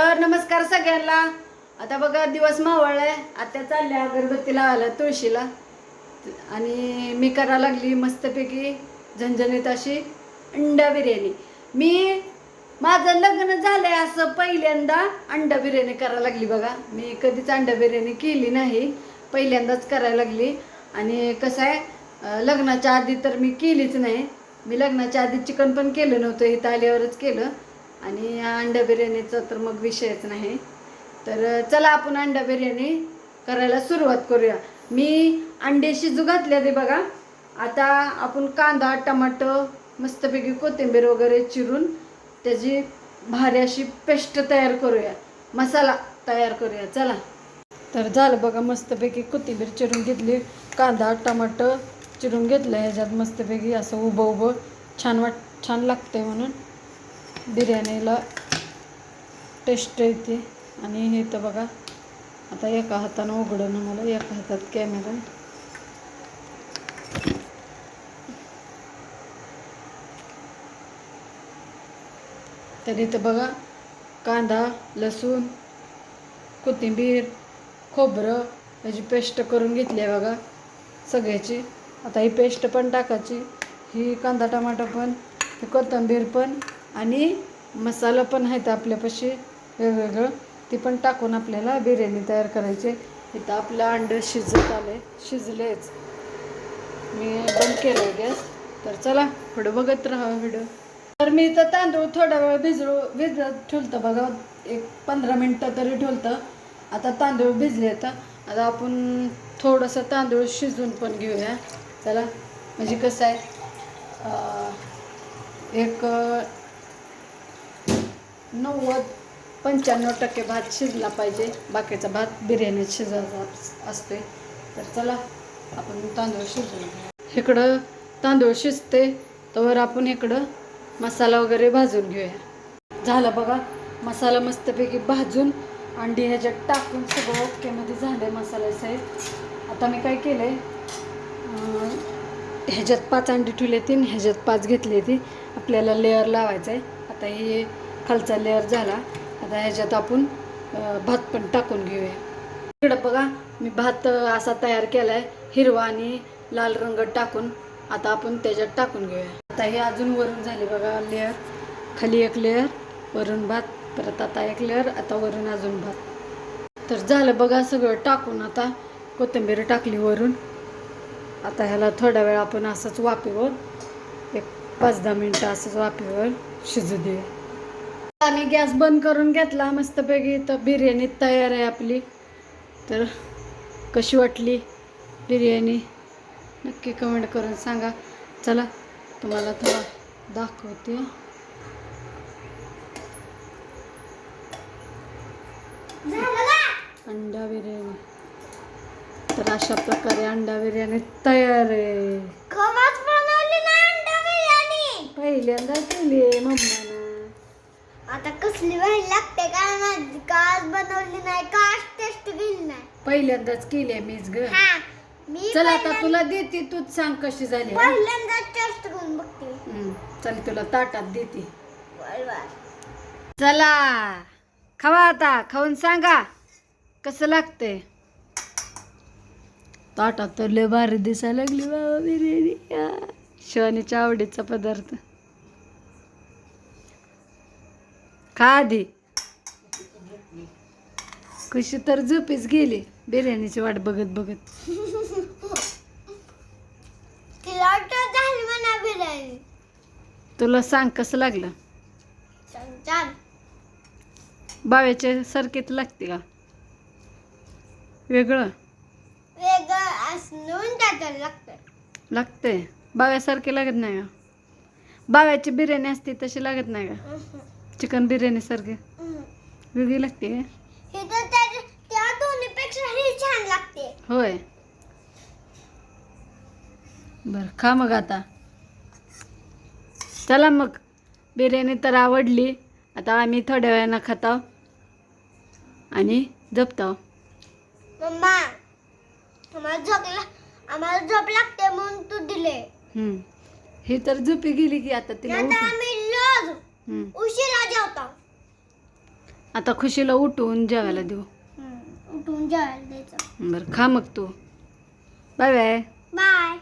तर नमस्कार सगळ्यांना. आता बघा दिवस मावळलाय. आता चालल्या अगरबत्ती लावायला तुळशीला. आणि मी करा लागली मस्तपैकी झणझणीत अशी अंडा बिर्याणी. मी माझं लग्न झालंय असं पहिल्यांदा अंडा बिर्याणी करायला लागली बघा. मी कधीच अंडा बिर्याणी केली नाही पहिल्यांदाच करायला लागली. आणि कसं आहे लग्नाच्या आधी तर मी केलीच नाही. मी लग्नाच्या आधी चिकन पण केलं नव्हतं इथं आल्यावरच केलं. आणि या अंडा बिर्याणीचा तर मग विषयच नाही. तर चला आपण अंडा बिर्याणी करायला सुरुवात करूया. मी अंडे शिजू घातले ते बघा. आता आपण कांदा टमाटो मस्तपैकी कोथिंबीर वगैरे चिरून त्याची भारी अशी पेस्ट तयार करूया. मसाला तयार करूया. चला. तर झालं बघा मस्तपैकी कोथिंबीर चिरून घेतली. कांदा टमाटर चिरून घेतलं. ह्याच्यात मस्तपैकी असं उभं उभं छान वाट छान लागतंय म्हणून. बिर्याणीला टेस्ट येते. आणि हे तर बघा आता एका हातानं उघडणं मला एका हातात कॅमेरा तर इथं बघा कांदा लसूण कोथिंबीर खोबरं ह्याची पेस्ट करून घेतली आहे बघा सगळ्याची. आता ही पेस्ट पण टाकायची. ही कांदा टमाटर पण ही कोथिंबीर पण आणि मसाला पण आहेत आपल्यापाशी वेगवेगळं. ती पण टाकून आपल्याला बिर्याणी तयार करायची. इथं आपलं अंड शिजत आले शिजलेच. मी बंद केलं गॅस. तर चला पुढं बघत राहा व्हिडिओ. तर मी इथं तांदूळ थोडा वेळ भिजलो भिजत ठेवलं बघा. एक पंधरा मिनटं तरी ठेवलं आता तांदूळ भिजले तर आता आपण थोडंसं तांदूळ शिजून पण घेऊया. चला म्हणजे कसं आहे? एक नव्वद पंच्याण्णव टक्के भात शिजला पाहिजे. बाकीचा भात बिर्याणीत शिजायचा असते तर चला आपण तांदूळ शिजवून इकडं तांदूळ शिजते तर आपण इकडं मसाला वगैरे भाजून घेऊया. झालं बघा मसाला मस्तपैकी भाजून अंडी ह्याच्यात टाकून सगळं ओकेमध्ये झालं आहे मसाल्याचं साहेब. आता मी काय केलं आहे ह्याच्यात पाच अंडी ठेवली तीन ह्याच्यात पाच घेतली ती आपल्याला लेअर लावायचं आहे आता हे खालचा लेअर झाला. आता ह्याच्यात आपण भात पण टाकून घेऊया. इकडं बघा मी भात असा तयार केला आहे हिरवा आणि लाल रंग टाकून आता आपण त्याच्यात टाकून घेऊया. आता हे अजून वरून झाले बघा लेअर खाली एक लेअर वरून भात परत आता एक लेअर आता वरून अजून भात. तर झालं बघा सगळं टाकून आता कोथिंबीर टाकली वरून. आता ह्याला थोडा वेळ आपण असंच वाफेवर एक पाच दहा मिनटं असंच वाफेवर शिजू देऊया. आम्ही गॅस बंद करून घेतला मस्तपैकी. तर बिर्याणी तयार आहे आपली. तर कशी वाटली बिर्याणी? नक्की कमेंट करून सांगा. चला तुम्हाला थोडा दाखवते. अंडा बिर्याणी. तर अशा प्रकारे अंडा बिर्याणी तयार आहे खवाच बनवली ना अंडा बिर्याणी पहिल्यांदा केली आहे मम्मानं आता कसली लागते काय माहिती का आज बनवली नाही. का आज टेस्ट गेली नाही. पहिल्यांदाच केली मीच ग. हा मी चल आता तुला देते तूच सांग कशी झाली हा? पहिल्यांदा टेस्ट करून बघते. चल तुला ताटात देते. बर बर. चला खावा आता खाऊन सांगा कसं लागतंय? ताटात तर लय भारी दिसायला लागली बाबा बिर्याणी. या. शिवानीच्या आवडीचा पदार्थ. खा आधी कशी तर झोपीच गेली बिर्याणीची वाट बघत बघत. तिला वाटतं झाली म्हणा बिर्याणी. तुला सांग कसं लागलं? छान छान. बाव्याच्या सारखीच लागते का? वेगळं? वेगळं असं नवीन टाकायला लागतं लागते बाव्यासारखी लागत नाही का? बाव्याची बिर्याणी असते तशी लागत नाही का? चिकन बिर्याणी सारखी. वेगळी लागते का? हे तर त्या त्या दोन्हीपेक्षा ही छान लागते. होय. बर खा मग आता. चला मग. बिर्याणी तर आवडली. आता आम्ही थोड्या वेळानं खाताव आणि जपताव मम्मा आम्हाला झोप ला- आम्हाला झोप लागते म्हणून तू दिले. हम्म. ही तर झोपी गेली की आता तिला उठू आम्ही हम्म. उशिरा जेवतो आता खुशीला उठून जेवायला देऊ. उठून जेवायला द्यायचं. बरं खा मग तू. Bye bye. बाय.